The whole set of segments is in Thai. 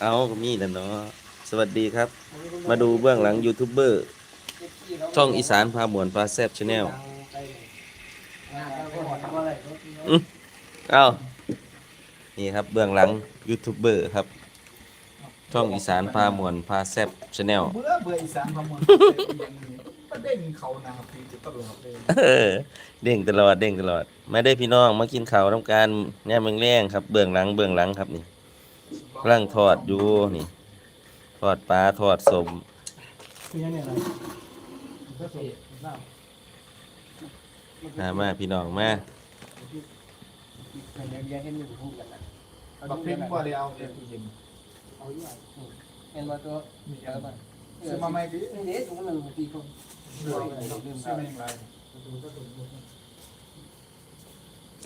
เอาก็มีแล้วเนาะสวัสดีครับ มาดูเบื้องหลังยูทูบเบอร์ช่องอีสานพาหมวนพาแซบชาแนลเอานี่ครับเบื้องหลังยูทูบเบอร์ครับ ช่องอีสานพาหมวนพาแซบชาแนลเบื่อเบื่ออีสานพมรมันได้ยินเขานาฟีจะตลอดเลยเด้งตลอดเด้งตลอด ไมาได้พี่น้องมากินข้าวน้ำการแหนมเมืองแรงครับ เบื้องหลังเบื้องหลังครับนี่ กำลังทอดอยู่นี่ทอดปลาทอดสมคือยังไงล่ะก็สวยน้ำมามาพี่น้องมาบักเพ่งว่าเลยเอาเด็กผู้หญิงเห็นว่าตัวมีเดี๋อะยวไรก่อนซื้อมาไม่ดีเดี๋ยวตรงนั้นมันตีคนซื้อมาอย่างไร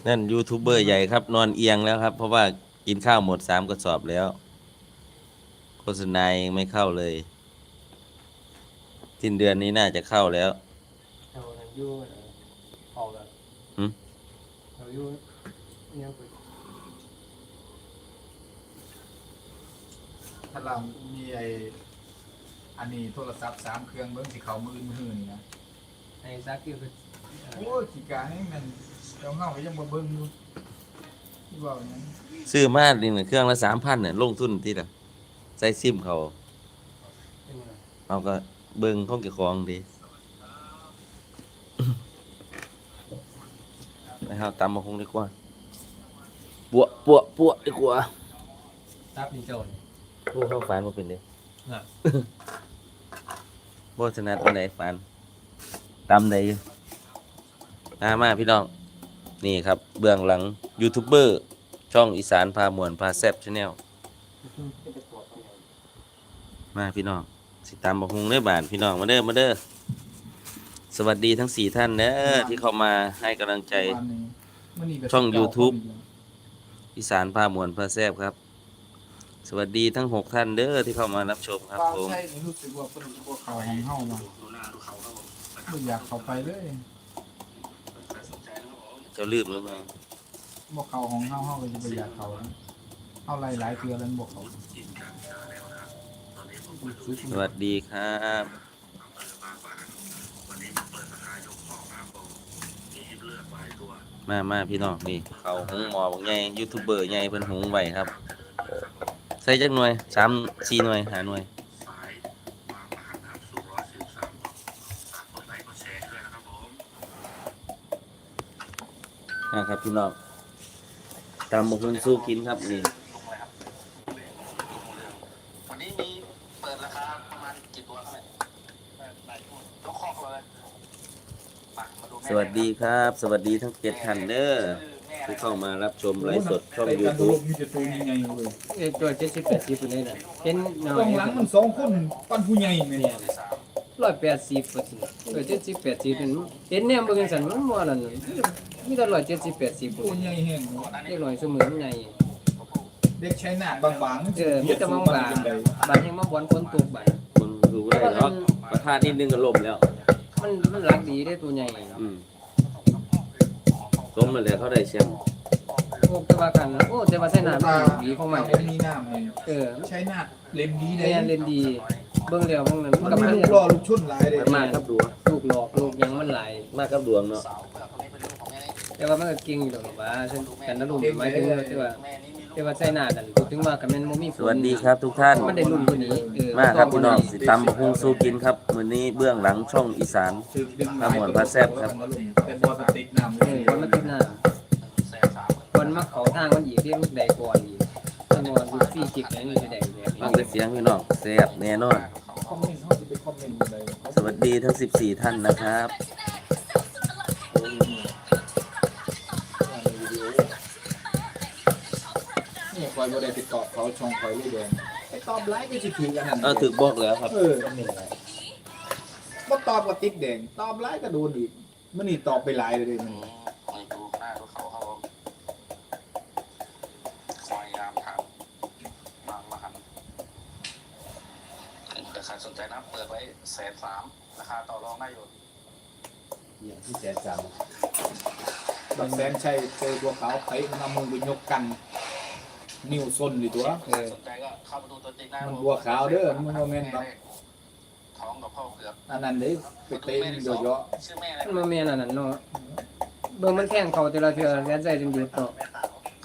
นั่นยูทูบเบอร์ใหญ่ครับ นอนเอียงแล้วครับ เพราะว่า กินข้าวหมดสามกระสอบแล้ว โฆษณายังไม่เข้าเลยสิ้นเดือนนี้น่าจะเข้าแล้วเอานั่นอยู่เอาละหืมเอาอยู่เนี่ยไปถ้าเรามีไออันนี้โทรศัพท์สามเครื่องเบิ้งสิเขามือมือนี่นะให้ซักที่คือโอ้ยขี้กาให้มันเจ้าเงาก็ยังบ่เบิ้งอยู่ที่ ว่าอย่างนั้นซื้อมาดินเครื่องละสามพันเนี่ยลงทุนที่ละใส่ซิมเขา เป็นไงเอาก็เบิ่งของเกี่ของดี ไปเอาตำมาคงดีกว่าปัวปัวปัวดีกว่าซับนี่โจรผู้เข้าฝันมาเป็นเด้น่ะ โบสนัดวันไหนฝันตำไหนอยู่มามาพี่น้อง นี่ครับเบื้องหลังยูทูบเบอร์ช่องอีสานพาหมวนพาแซบชาแนลมาพี่น้องสิตามบอกฮุงเด้อบานพี่น้องมาเด้อมาเด้อสวัสดีทั้งสี่ท่านเด้อที่เข้ามาให้กำลังใจ ช่อง YouTube อีสานพาหมวนพาแซบครับ สวัสดีทั้งหกท่านเด้อที่เข้ามารับชมครับผมใช่นี่รู้สึกว่าเพิ่นบ่เข้าของเฮามาบ่อยากเข้าไปเลย เจะลืมหรือเปล่าบ่เข้าของเฮาเฮาก็จะบ่อยากเข้านะเฮาหลายๆเทื่อแล้วบ่เข้าสวัสดีครับมามาพี่น้องนี่เขาหุงหมอบอกไงยูทูบเบอร์ไงเพิ่นหุงไว้ครับ ใส่จักหน่วยสามสี่หน่วยหาหน่วย นะครับพี่น้องตามบกฮุงสู้กินครับนี่วันนี้มีเปิดราคาประมาณกี่ตัวครับเนี่ยหลายตัวยกคอกเลยมามาดูแม่สวัสดีครับ สวัสดีทั้งเจ็ดท่านเด้อที่เข้ามารับชมไลฟ์สดช่อง YouTube มีแต่ตัวใหญ่ๆเลยเอ้ยตัวเจ็ดสิบแปดสิบคนนี้น่ะเห็นหน่อกองหลังมันสองคนปั้นผู้ใหญ่แม่เนี่ยร้อยแปดสิบเปอร์เซ็นต์เออเจ็ดสิบแปดสิบเป็นเห็นเนี่ยเบิ่งสันมันมัวนั่น มีแต่ร้อยเจ็ดสิบแปดสิบตัวใหญ่แห้งเล็กน้อยเสมอมันใหญ่เด็กใช้หน้าบางๆมันเออมีแต่มองบางจังได๋บางแห่งมาบอนฝนตกบางคนดูว่าได้เนาะประทานนิดนึงก็ล่มแล้ว มันมันรักดีได้ตัวใหญ่อืมสมมาแล้วเขาได้แชมป์โอ้แต่ว่ากันโอ้แต่ว่าใส่หน้ามันดีของมันมันมีน้ำเลยเออใช้หน้าเล่มดีได้แม่นเล่นดีเบิ่งแล้วเบิ่งนั้นมันกับมีมันลูกล่อลูกชุนหลายเลยมากครับดวงลูกหลอกลูกหยังมันหลายมากครับดวงเนาะ แต่ว่ามันก็เก่งอยู่ดอกว่าฉันกันนะลุงหมายถึงว่าแต่ว่าแต่ว่าใส่หน้ากันพูดถึงว่ากันแม่นบ่มีสวัสดีครับทุกท่าน มันได้รุ่นกว่านี้เออมาครับพี่น้องสิตำบักฮุงสู้กินครับมื้อนี้เบื้องหลังช่องอีสานถึกดึงข้าวหมวนพระแซ่บครับ เป็นบอลสติ๊กน้ำเออคนมันติดหน้าคนมาเขาทางมันอีกเรียกลูกใดก่อนอีกถ้ามอนลูกฟี่จิกนั้นจะได้แบบฟังนี้แต่เสียงพี่น้องแซ่บแน่นอน คอมเมนต์เขาจะไปคอมเมนต์อะไร สวัสดีทั้ง 14 ท่านนะครับ อยบ่ได้ไปตอบเขาช่องคอยลูกแดงไปตอบไลค์ก็สิถือกันหั่นเออถึกบอกแล้วครับเออบ่ตอบก็ติ๊กแดงตอบไลค์ก็โดนอีกมันนี่ตอบไปหลายเลยเด้มันไม่ดูหน้าดูเขาเขาคอยยามถามบางมาหันแต่ใครสนใจนะเปิดไว้แสนสามราคาต่อรองได้อยู่อย่างที่แสนสามบางแสนใช่เจอตัวเขาไผมันเอามือไปยกกัน นิ้วส้นอยู่ตัวเออ สนใจก็เข้ามาดูตัวจริงได้มันบัวขาวเด้อมันบ่แม่นครับท้องกับพ่อเกือบอันนั้นเด้ไปเตะมันเยอะชื่อแม่มันบ่แม่นอันนั้นเนาะเบิ่งมันแข่งเขาแต่ละเทื่อแสนใจจนหยุดเนาะ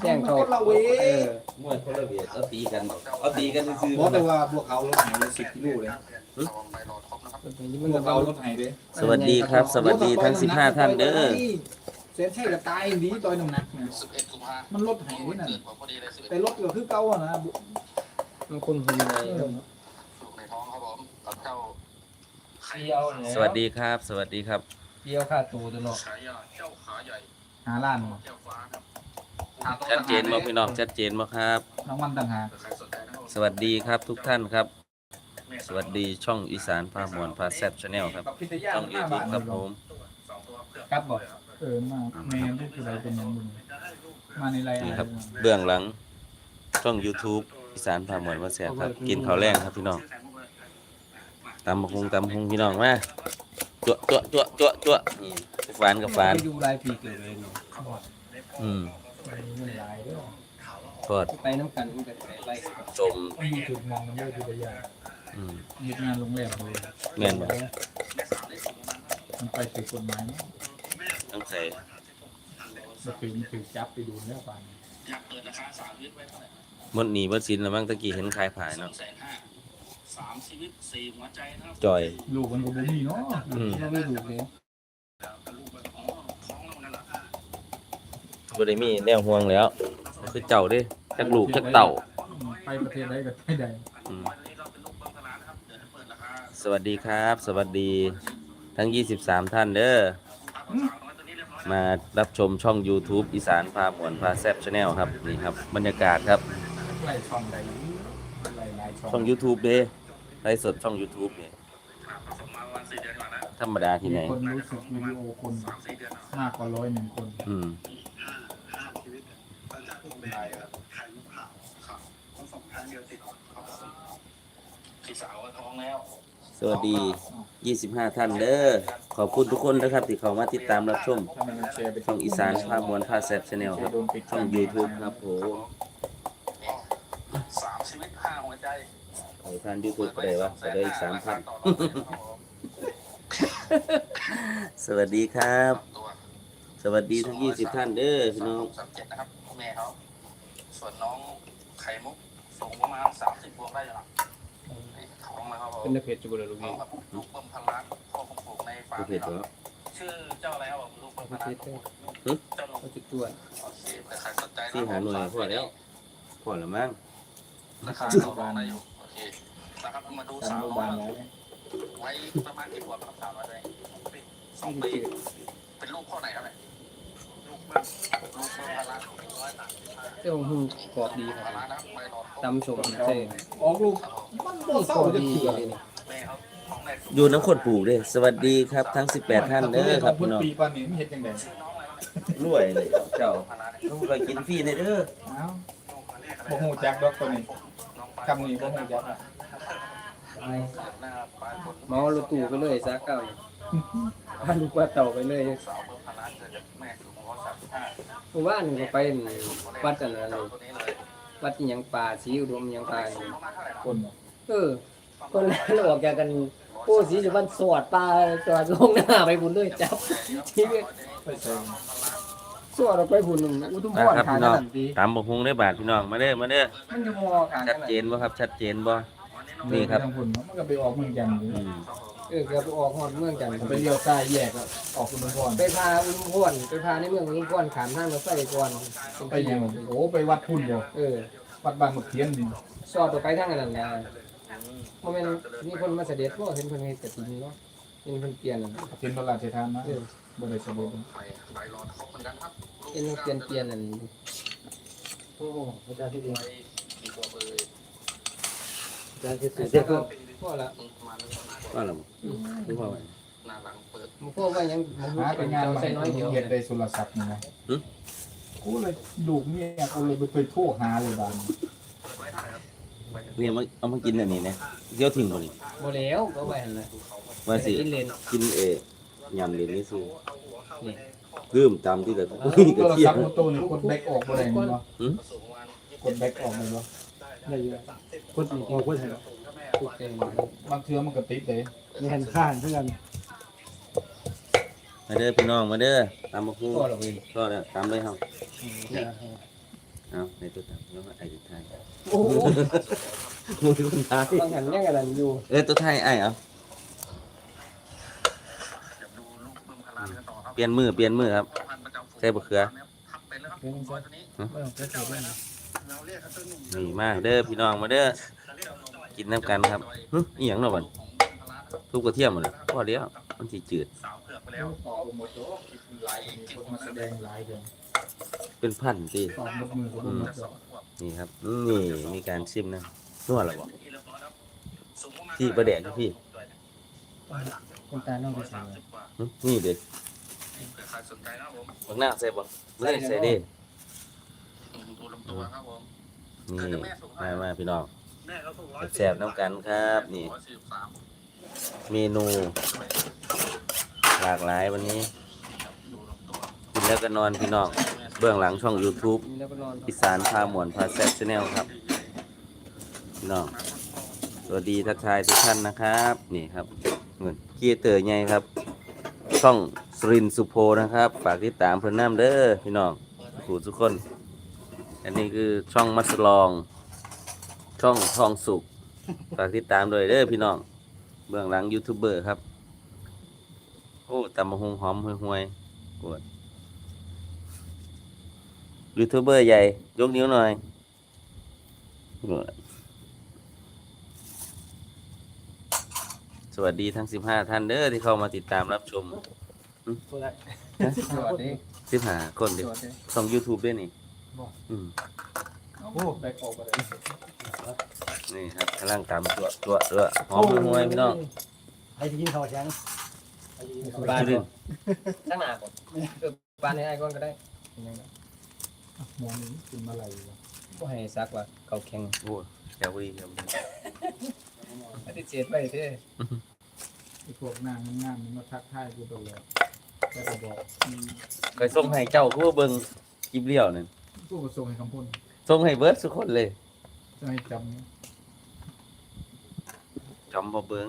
แข่งเขาคนละเวเออมวยคนละเวียดเอาตีกันเอาตีกันซื่อบอกแต่ว่าบัวขาวรถไห้เลย10กิโลเลยไปรอครบนะครับ มันบัวก็ขาเอาวรถไห้เด้สวัสดีครับ สวัสดีทั้ง 15 ท่านเด้อ เส้นใช่ก็ตายดีต่อยน้ำหนักนะ11กุมภามันรถไห้นี่น่ะเกิดพอดีเลย11แต่รถก็คือเก่าอะนะมันคนหุ่นใหญ่เออลูกในท้องครับผมกับเจ้าเดียวเนี่ยสวัสดีครับ สวัสดีครับเดียวค่าตัวตัวเนาะฉายาเจ้าขาใหญ่หาล้านเจ้าฟ้าครับชัดเจนบ่พี่น้องชัดเจนบ่ครับน้ำมันต่างหากใครสนใจนะครับสวัสดีครับทุกท่านครับ สวัสดีช่องอีสานพามวลพาแซบชาแนลครับพิทยาช่องยูทูบครับผมครับบ่ เออมาแม่ลูกอะไรเป็นอย่างมึงมาในไรนี่ครับ เบื้องหลังช่อง YouTube อีสานพามวลพาแซบครับ กินข้าวแรงครับพี่น้องตำบักหุงตำบักหุงพี่น้องมาจั่วจั่วจั่วจั่วจั่วนี่ฟานกับฟานไปดูรายปีเกิดเลยเนาะอืมมันหลายเด้อทอดไปน้ำกันมันก็ไปสมมีจุดมองมันด้วยพิทยาอืมมีงานโรงแรมเลยแม่นบ่มันไปถือกฎหมายเนาะต้อ งใส่มันถือมันถือจับไปดูแล้วป่านอยากเปิดราคาสามวิทไว้เท่าไหร่หมดหนีหมดสินแล้วมั้งตะกี้เห็นขายผ่ายสอเนาะงแสนห้าสามชีวิตสี่หัวใจนะครับจอย ลูกมันก็บ่มีเนาะอืมเราไม่ถูกเลยลูกอ๋อท้องเรานั่นแหละบ่ได้มีแนวห่วงแล้วคือเจ้าเด้จักลูกจักเต่าไปประเทศใดก็ไม่ได้อืมวันนี้เราเป็นลูกเบิ้งตลาดนะครับเดี๋ยวจะเปิดราคาสวัสดีครับ สวัสดีทั้ง 23 ท่านเด้อมารับชมช่อง YouTube อีสานพาหมวนพาแซบชาแนลครับนี่ครับบรรยากาศครับ ไล่ช่องใดไล่หลายช่องช่อง YouTube เด้ไลฟ์สดช่อง YouTube เนี่ยผสมมาวันสี่เดือนก่อนนะธรรมดาที่ไหนมีคนรู้สึกวิดีโอคนสามสี่เดือนมากกว่าร้อยหนึ่งคนอืมพี่สาวก็ท้องแล้ว สวัสดี 25 ท่านเด้อ ขอบคุณทุกคนนะครับ ที่เข้ามาติดตามรับชมถ้ามันแชร์ไปช่องอีสานพาหมวนพาแซบชาแนลครับ ช่อง YouTube ครับผมสามชีวิตห้าหัวใจขอท่าน YouTube ก็ได้วะก็ได้อีก3,000สวัสดีครับตัวสวัสดีทั้ง20ท่านเด้อพี่น้องสามเจ็ดนะครับแม่เขาส่วนน้องไข่มุกสูงประมาณสามสิบบวกได้หรอ ท้องนะครับผมเป็นนักเพจจุกเลยลูกน้อนี่งกับลูกเบิ้มพันล้านพ่อผมปลูกในฟาร์ผู้มเพจเหรอชื่อเจ้าอะไรครับผมลูกเบิ้มพันล้านเจ้าหนูเขาจะตรวจโอเคแต่ใครสนใจที่หาหน่วยพอแล้วพอแล้วมั้งราคาต่อรองได้อยู่โอเคนะครับมาดูการสาวโรงพยาน้บาอลยแล้วไว้ประมาณกี่ขวบครับสาวน้อยเลยสองปีเป็นลูกพ่อไหนครับเนี่ยลูก เจ้าหูกรอบดีครับนนะครับไปรอตำชมใช่ออกลูกมันบ่กเศร้ารอบจะดีเถื่อเลยเนี่ยอยู่น้ำคนปลูกด้อสวัสดีครับทั้ง 18 ท่านเด้อครับพี่น้องปีปานนี้มันเฮ็ดจังได๋รวยเลยเจ้าต้องไปกินฟรีในเด้อเอ้าบ่ฮู้จักดอกตัวนี้คำนี้บ่ฮู้จักเมารถตู้ไปเลยซะเก้าพันกว่าเต่าไปเลย สาวเบอร์พันล้านเกิดจากแม่สูงร้อยสาห้าหมู่บ้านก็ไปวัดอันนั้นตัวนี้เลยวัดอิหยังป่าสีอุดมอิหยังป่านี่คนบ่เออ คนนั้นออกจากกันโอ้สีสุวรรณสวดปลาจอดลงหน้าไปบุญด้วยจับที่ไปใส่สวดออกไปบุญอุทุมพนะรครับขางพี่กัน้องนดีตามบกฮุงได้บาทพี่น้องมาเด้อมาเด้อมันอยู่มอขางกัชัดเจนบ่ครับชัดเจนบ่ นี่ครับ มันก็ไปออกเมืองจันทน์อยู่อืม เออเกือบไปออกฮอดเมืองจันทน์ไปเลี้ยวซ้ายแยกแล้วออกคุณพรไปพาอุทุมพรไปพาในเมืองอุทุมพรขามทางรถไฟก่อนไปยังโอ้ไปวัดพุ่นบ่เออวัดบางมะเขียนนี่สอดออกไปทางอันนั้นแหละบ่แม่นมีคนมาเสด็จบ่เห็นเพิ่นเฮ็ดกฐินเนาะเห็นเพิ่นเปลี่ยนนั่นเห็นพระราชทานนะเออบ่ได้เสด็จไปไปรอครบเหมือนกันครับเห็นเปลี่ยนเปลี่ยนนั่นโอ้โหพระเจ้าที่ดีไปกี่ตัวเบอร์พระเจ้าที่สุด พอละประมาณนี้ว่าล่ะคือว่าไว้หน้าหลังเปิดมันพวกว่ายังมันหาไปงานมาใส่น้อยเดียวเฮ็ดได้โทรศัพท์นี่นะกูเลยลูกเนี่ยกูเลยไปเคยโทรหาเลยบานเนี่ยมาเอามากินอันนี้นะเดี๋ยวทิ้งบ่นี่บ่แล้วก็ไว้หั่นน่ะว่าสิกินเลนกินเอยำเล่นนี่สินี่ลืมตามที่แบบโทกระรเทียศัพมท์โตนี่กดแบกออกบ่ได้นี่บ่สูงประมาณยี่กดแบ็กออกเลยบ่ได้อยู่คนอีกออกคนเห็ นทุกเต็มบางเทื่อมันก็ติดเลยมีหันข้างเพื่อนมาเด้อพี่น้องมาเด้อตามมาคู่ก็เราเองก็แล้วตามเลยเฮาเอาในตัวตามแล้วก็ไอ้ตัวไทยโอ้โหมูที่คนไทยบางหันยังกันอยู่เออตัวไทยไอ้เอาเดี๋ยวดูลูกเบิ่มพลานกันต่อครับเปลี่ยนมือเปลี่ยนมือครับพันประจำฝูงใส่บะเขือทับไปแล้วครับร้อยตัวนี้ไม่ต้องเสียใจเลยนะเราเรียกเขาตัวหนุ่มนี่มาเด้อพี่น้องมาเด้อ กินน้ำกันครับหึอีหยังเนาะบัดทุกกระเทียมหมดเลยพอเดียวมันสิจืดสาวเผือกไปแล้วต่อหมดโตไหลมีคนมาแสดงหลายเดือนเป็นพันตีตอบยกมือก็บ่หมดดอกนี่ครับ นี่มีการชิมนะนวดหรอบ่ที่ประแดกอยู่พี่คนตาน้องไปสั่งเลยหึนี่เด็กใครสนใจนะครับผมบักหน้าใส่บ่ไม่ได้ใส่เด้ดูลำตัวครับผมนี่มามาพี่น้อง แสบๆน้ำกันครับ นี่ เมนู หลากหลายวันนี้ กินแล้วก็นอนพี่น้องเบื้องหลังช่อง YouTube อีสานพาหมวนพาแซ่บชแนลครับ พี่น้องสวัสดีทักทายทุกท่านนะครับ นี่ครับเงินเกียร์เตอร์ใหญ่ครับ ช่องสรินสุโพนะครับฝากติดตามเพื่อนน้ำเด้อพี่น้องผู้ทุกคน อันนี้คือช่องมัสลอง ช่องทองสุกฝากติดตามด้วยเด้อพี่น้อง เบื้องหลังยูทูบเบอร์ครับ โอ้ตำมะฮงหอมห่วยๆปวดยูทูบเบอร์ใหญ่ ยกนิ้วหน่อยปวดสวัสดีทั้ง 15 ท่านเด้อที่เข้ามาติดตามรับชม สวัสดี15คนเดีสยววัสดีช่อง YouTube ด้วยนี่อืม โอ้แบ็กออกไปเลยนี่ครับกำลังตำตัวตัวตัวหอมห่วยๆพี่น้องไอ้ที่กินข้าวแข็งบ้านสุรินทร์ตั้งหน้าก่อนเออบ้านให้ไอ้ก่อนก็ได้ยังไงมองนี้กินมาไหลวะก็ให้ซักว่าเขาแข็งโอ้แก้วดีครับปฏิเสธไปเด้อไอ้พวกนางงามมันมาทักทายกูตลอดแต่ก็บอกอืมเคยส่งให้เจ้าคู่เบิ่งคลิปเลี้ยวนั่นกูก็ส่งให้คำพูด ส่งให้เบิร์ดทุกคนเลยจะให้จำนะจำบ่เบิ่ง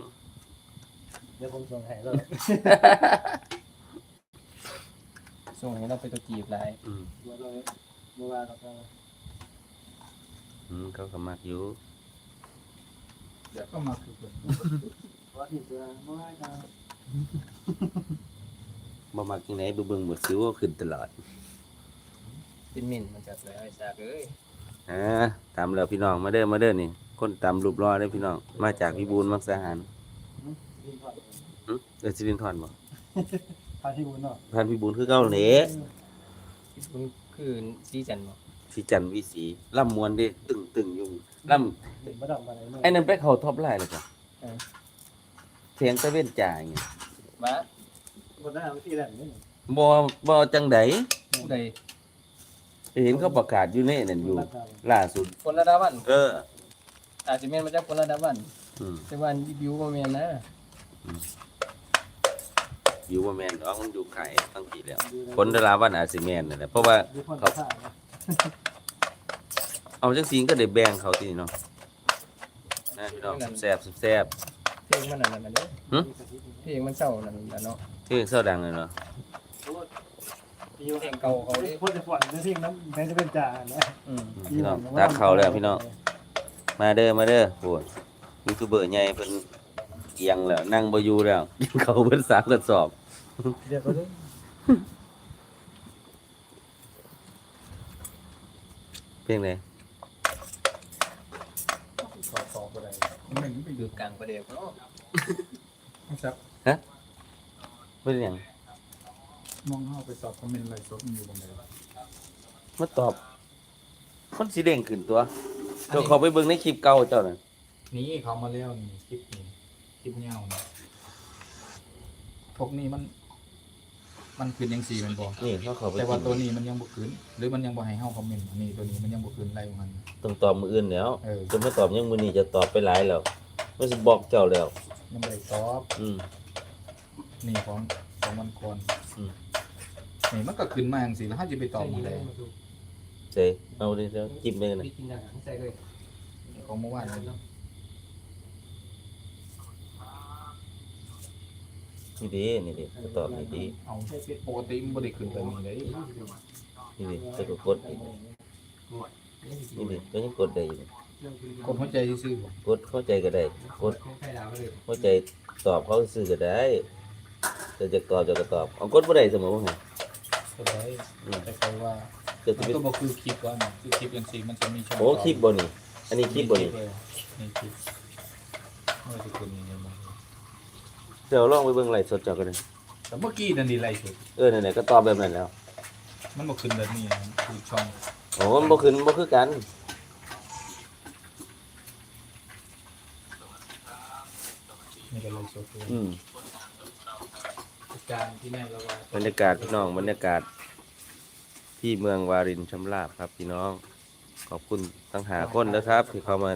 เดี๋ยวผมส่งให้แล้วส่งให้เราไปตัวจีบหลายอืมเมื่อเราเมื่อวานเราก็อืมเขาก็มักอยู่เดี๋ยวก็มาคือคนว่าที่เจอเมื่อวานก็บ่มักที่ไหนบ่เบิ่งบ่ซิวก็ขึ้นตลอดเป็นหมิ่นมันจะเลยไอ้ซักเอ้ย อ่าตามแล้วพี่น้องมาเด้อมาเด้อนี่คนตามรูปรอเด้อพี่น้องมาจากพิบูลมักสาหารกินข้าวหึเออสิรินทรบ่พาที่บุญเนาะพันพิบูลคือเก่าแหละมันคือซีจันบ่สิจันทร์วิสีล่ำมวนเด้ตึงตึงอยู่ล่ำถึงมาดับมาไหนเมื่อไอ้นั่นไปเข้าท็อปไลน์แล้วจ้ะเออเสียงตะเว้นจ่าอย่างเงี้ยมาคนหน้าที่แหลมนี่บ่บ่จังไดผู้ใด เห็นเขาประกาศอยู่ในนั่นอยู่ราคาล่าสุด คนระดับวัน เออ อาจจะแม่นมาจากคนระดับวันอืมแต่ว่าบิวบ่แม่นนะอยู่ว่าแม่นดอกมันอยู่ไข่ตั้งกี่แล้ว คนดาราวันอาจสิแม่นนั่นแหละเพราะว่าดูคนข้าวเอาจังซี่ก็ได้แบ่งเขาที่นี่เนาะนะพี่น้องแซ่บๆแซ่บเพลงมันนั่นน่ะเด้อหึเพลงมันเศร้านั่นน่ะเนาะๆที่เสื้อดังเลยเนาะ เพลงเก่าเขาเด้พูดจะฝันจะทิ้งน้ำแม้จะเป็นจ่าเนี่ยอืมพี่น้องตักเขาแล้วพี่น้องมาเด้อมาเด้อโหยูทูบเบอร์ใหญ่เพิ่นเอียงแล้ว นั่งบ่อยู่แล้วกินเขาวเพิ่นสามกระสอบเดี๋ยวก็ได้เพียงใดสอบสอบอะไรมันเหม็นไปคือกลางประเดี๋ยวเนาะครับเป็นหยัง มองเข้าไปสอบคอมเมนต์อะไรสดมันอยู่ตรงไหนมาตอบคนสิเด้งขึ้นตัวเจ้าเขาไปเบิ่งในคลิปเก่าเจ้าน่ะนี่เขามาแล้วนี่คลิปนี้คลิปเงานี่พวกนี้มัน มันคืนยังสี่แมันบอกนี่เขาเขาไปแต่ว่าตัวนี้มันยังบ่คืนหรือมันยังบ่ให้เฮาคอมเมนต์อันนี้ตัวนี้มันยังบ่คืนอะไรของมัน ต้องตอบมื้ออื่นแล้วเออ จะมาตอบยังมื้อนี้จะตอบไปหลายแล้วมันสิบอกเจ้าแล้ว ยังบ่ได้ตอบ อืม นี่ของของมันก่อนอืม นี่มันก็ขึ้นมาจังซี่แล้วเฮาจะไปตอบมันได้ใจส่เอาดิเดี๋ยวจิ้มเลยนะพี่กินอาหารใส่เลยของเมื่อวานเลยนี่ดินี่ดิก็ตอบนี่ดิเอาปกติมันบ่ได้ขึ้นแบบนี้เลยนี่ดิจะก็กดอีกนี่ดิก็ยังกดได้อยู่คนหัวใจซื่อๆบ่กดเข้าใจก็ได้กดไข่ดาวเลยเข้าใจตอบเขาซื้อก็ได้แต่จะตอบจะก็ตอบเอากดบ่ได้เสมอว่าไง ก็ได้แต่ใครว่าจะมันเป็นก็บอกคือคลิปว่ามันคือคลิปจังซี่มันจะมีช่องโอ้คลิปบ่นี่ อันนี้คลิปบ่นี่นี่คลิปไม่ได้ขึ้นนี่มันเดี๋ยวลองไปเบิ่งไลฟ์สดเจ้ากันเลยแต่เมื่อกี้นั่นดีไรสุดเออนั่นแหละก็ตอบแบบนั้นแล้ว มันบอกขึ้นแบบนี้นะคือช่องโอ้มันบ่ขึ้นบ่คือกัน นี่ก็เลยสดเลย อืม การที่แน่เราว่าบรรยากาศพี่น้องบรรยากาศ ที่เมืองวารินชำราบครับพี่น้อง ขอบคุณทั้งหาคนนะครับ ที่เข้ามา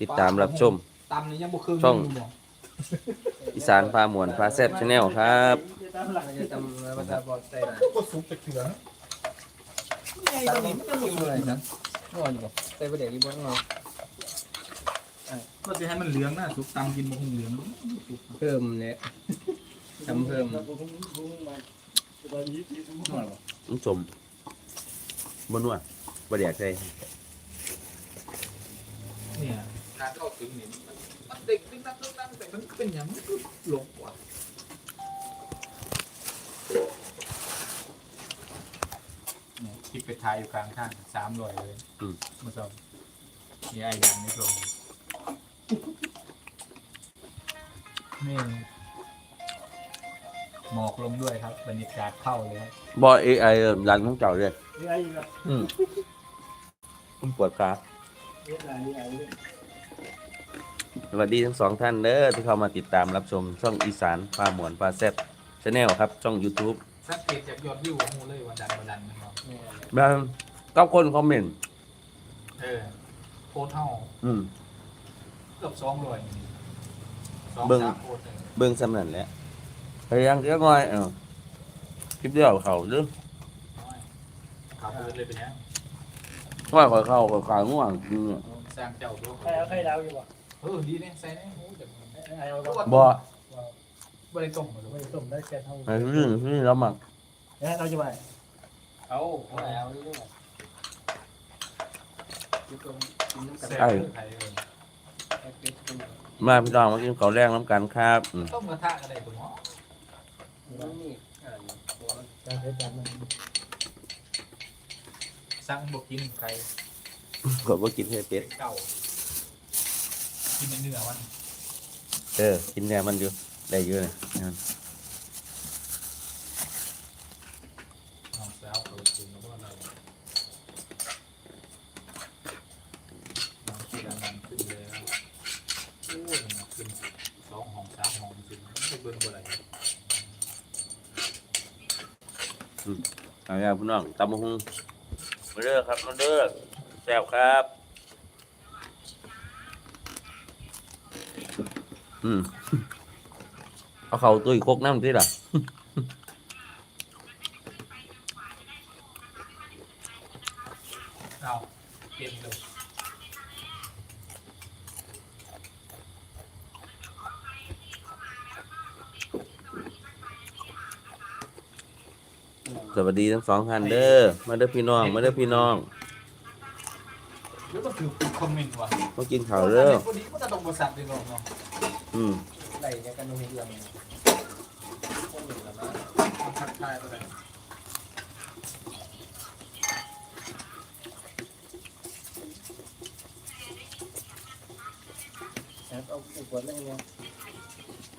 ติดตามรับชม ตำนี่ยังบ่คืนช่องยู่บ่อีสานพาหมวนพาแซ่บชาแนลครับมันจะทำภาษาบอดใส่ได้ก็สุกจะเถื่อนใส่ตัวนี้มันจะมีอะไรนะงอนอยู่บ่ใส่ประเดี๋ยวนี้บ่งอก็จะให้มันเหลืองนะสุกตำกินบ่คงเหลืองสุกเพิ่มเนี่ย ทำเพิ่มมันสมบนวดบะเดียกใช่เนี่ยการเข้าถึงนี่มันมันเด็กตึ้งตั้งตึ้งตั้งแต่มันเป็นอย่างมันคือหลงกว่าเนี่ยคลิปไปถ่ายอยู่กลางทางสามร้อยเลยมาสอบมีไอ้ยังไม่ลงนี่ หมอกลงด้วยครับ บรรยากาศเข้าเลยครับบอเอไอรันของเจ้าเลยนี่ไอ้ก็อืมมันปวดขานี่ไอ้นี่ไอ้เลยสวัสดีทั้งสองท่านเด้อที่เข้ามาติดตามรับชมช่องอีสานพาหมวนพาแซ่บชาแนลครับ ช่อง YouTube สังเกตจากยอดวิวของมูเลยว่าดันมาดันนะครับบางเก้าคนคอมเมนต์เออโคตรเท่าอืม เกือบสองร้อยสองเบิ่ง สามโคตรเลยเบิ่งสำนันแหละ พยายามเยอะง่อยเอ้าคลิปเดียวเขาเด้อน้อยขับเดินเลยเป็นยังว่าขอยเข้าขอยขายง่วงอืมสร้างเจ้าตัวใครเอาใครดาวอยู่บ่เออดีเนี่ยใส่เนี่ยโอ้ยเดี๋ยวไอ้เอาบ่บ่บริต้มมาเลยไม่ต้มได้แค่เท่าไอ้เรื่องที่เรามักเนี่ยเราจะไปเอาเอาแล้วนี่ด้วยอยู่ตรงกินน้ำกันแซ่บไทยเลยไอ้เป็ดตรงนี้มาพี่น้องมากินข้าวแรงน้ำกันครับอืมต้มกระทะอะไรตัว เนาะมันนี่อ่านตัวมันการเฮ็ดการมันสั่งบวกกินไข่ก็บ่กินเฮ็ดเป็ดเก่ากินในเนื้อมันเออกินแน่มันอยู่ได้เยอะเลยนั่นน้องสาวเขากินแล้วก็อะไรน้องกินอันนั้นขึ้นเลยนะโอ้ยมันขึ้นสองห้องสามห้องจริงไม่ได้เบิ่งบ่ไร เอาอย่าพี่น้องตำบักหุ่งมาเด้อครับมาเด้อแซ่บครับอืมเอาเข่าตุ้ยโคกน้ำที่ล่ะ ดีทั้งสองท่านเด้อมาเด้อพี่น้องมาเด้อพี่น้องหรือก็คือคอมเมนต์ว่ะมากินข้าวเด้อพอดีก็จะต้องบริษัทเลยเนาะเนาะอืมได้เนี่ยกันตรงนี้เรื่องคนหนึ่งแล้วนะทักทายไปเลยแล้วเอาอุปกรณ์อะไรเนี่ย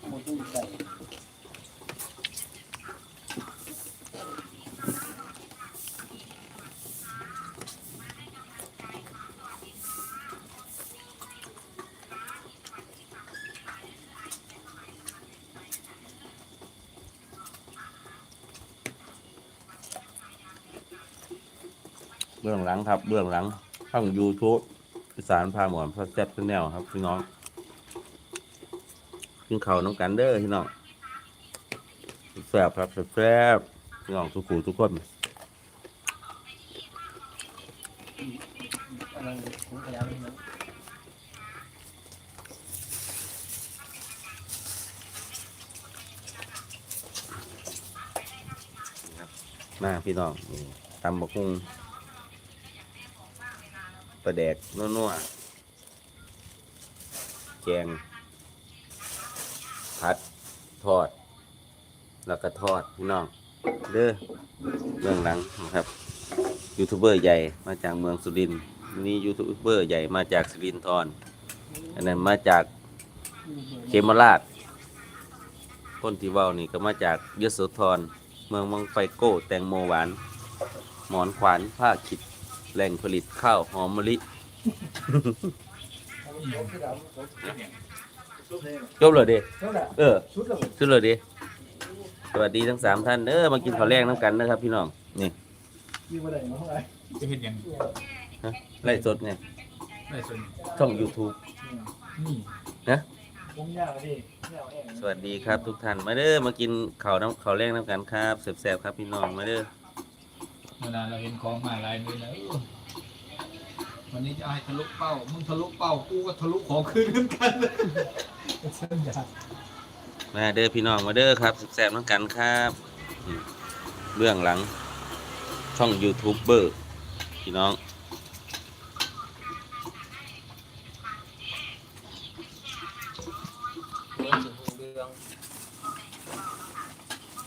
หมดตู้ใส่ หลังครับเบื้องหลังช่อง YouTube อีสานพาหมวนพระแซ่บแนลครับพี่น้องกินข้าน้ำกันเด้อพี่น้องแซ่บครับแซ่บพี่น้องทุกคู่ทุกคนมขยับให้มันมาพี่น้องตำบักหุ่ง ลาแดกนัวๆแกงผัดทอด แล้วก็ทอดพี่น้องเด้อเบื้องหลังนะครับยูทูบเบอร์ใหญ่มาจากเมืองสุรินทร์นนี้ยูทูบเบอร์ใหญ่มาจากสุรินทร์อันนั้นมาจากเขมราชคนที่เว้านี่ก็มาจากยโสธรเมืองมังไฟโก้ แตงโมหวาน หมอนขวานผ้าขิด แหล่งผลิตข้าวหอมมะลิ จบเลยเด้เท่าไหร่เออชุดละสุดเลยเด้สวัสดีทั้งสามท่านเด้อมากินข้าวแรงน้ำกันนะครับ พี่น้องนี่ยี่มาได้เท่าไหร่จะเห็นยังไล่สดไงได้ส่วนช่อง YouTube นี่ผมยากดิแนวเองสวัสดีครับทุกท่านมาเด้อมากินข้าวน้ำข้าวแรงน้ำกันครับแซ่บๆครับพี่น้องมาเด้อ เวลาเราเห็นของมาลายนี้แล้ววันนี้จะเอาให้ทะลุเป้า มึงทะลุเป้า กูก็ทะลุของคืนเหมือนกันเลยเส้นยามาเด้อพี่น้องมาเด้อครับแซ่บๆน้ำกันครับอืมเบื้องหลัง ช่องยูทูบเบอร์พี่น้อง เรื่องสิเรื่อง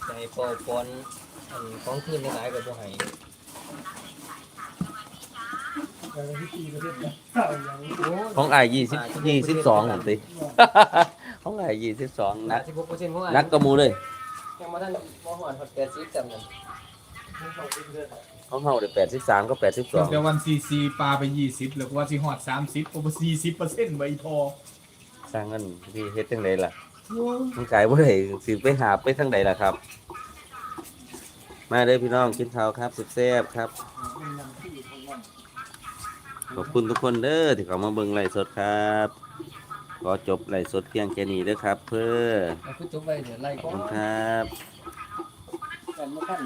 ใจปอปอนอัน ของคืนหลายๆก็บ่ให้แต่ที่ตีก็เรียบนะข้าวอย่างนี้โอ้ยของไอ้ยี่สิบยี่สิบสองผมติ ของไอ้ยี่สิบสองนัก56%ของอันนักกระมูเลย ยังบ่ทันบ่ฮอดฮอด80จำนั้นมันเข้าเป็นเดือนของเฮาเดี๋ยวแปดสิบสามก็แปดสิบสองแต่วันซีซีปลาไปยี่สิบแล้วก็ว่าสิหอดสามสิบโอ้สี่สิบเปอร์เซ็นต์ใบพอสร้างเงินพี่เฮ็ดจังไดล่ะ มันขายบ่ได้สิไปหาไปทางใดล่ะครับ มาเด้อพี่น้องกินข้าวครับแซ่บๆครับมันยังที่อยู่ข้างนอกขอบคุณทุกคนเด้อที่เข้ามาเบิ่งไลฟ์สดครับขอจบไลฟ์สดเพียงแค่นี้เด้อครับ เพื่อ เอาคือจบไว้เดี๋ยวไล่ขก่อบอนคุณครับ กันบ่ทัน